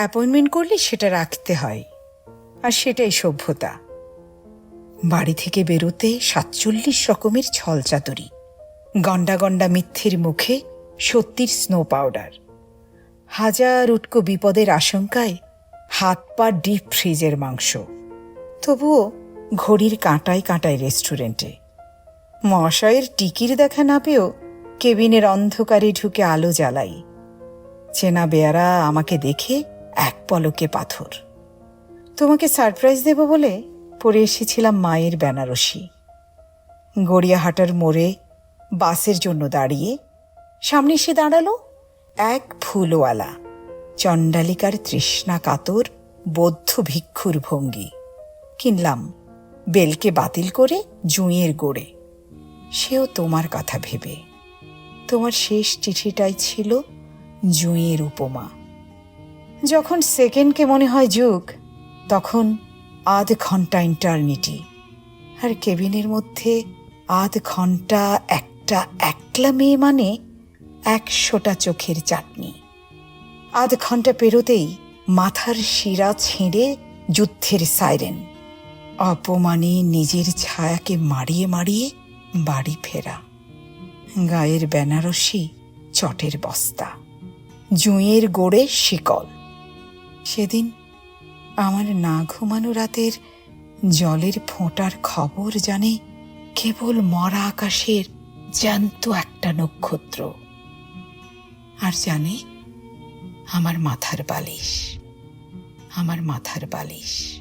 Appointment করলে সেটা রাখতে হয়। আর সেটাই সভ্যতা। বাড়ি থেকে বেরোতে সাতচল্লিশ রকমের ছলচাতুরি গন্ডা গন্ডা মিথ্যের মুখে সত্যির স্নো পাউডার হাজার উটকো বিপদের আশঙ্কায় হাত পা ডিপ ফ্রিজের মাংস। তবুও ঘড়ির কাঁটায় কাঁটায় রেস্টুরেন্টে মশাইয়ের টিকির দেখা না পেয়েও কেবিনের অন্ধকারে ঢুকে আলো জ্বালাই। চেনা বেয়ারা আমাকে দেখে এক পলকে পাথর। তোমাকে সারপ্রাইজ দেব বলে পরে এসেছিলাম মায়ের বেনারসি। গড়িয়াহাটার মোড়ে বাসের জন্য দাঁড়িয়ে সামনে এসে দাঁড়াল এক ফুলওয়ালা, চণ্ডালিকার তৃষ্ণা কাতর, বৌদ্ধ ভিক্ষুর ভঙ্গি। কিনলাম বেলকে বাতিল করে জুঁয়ের গোড়ে। সেও তোমার কথা ভেবে। তোমার শেষ চিঠিটাই ছিল জুঁয়ের উপমা। যখন সেকেন্ডকে মনে হয় যুগ, তখন আধ ঘণ্টা ইন্টারনিটি। আর কেবিনের মধ্যে আধ ঘণ্টা একটা একলা মেয়ে মানে একশোটা চোখের চাটনি। আধ ঘণ্টা পেরোতেই মাথার শিরা ছেঁড়ে যুদ্ধের সাইরেন। অপমানে নিজের ছায়াকে মারিয়ে মারিয়ে বাড়ি ফেরা। গায়ের বেনারসি চটের বস্তা। জুঁয়ের গোড়ে শিকল। সেদিন আমার না ঘুমানো রাতের জলের ফোঁটার খবর জানে কেবল মরা আকাশের জ্যান্ত একটা নক্ষত্র। আর জানে আমার মাথার বালিশ, আমার মাথার বালিশ।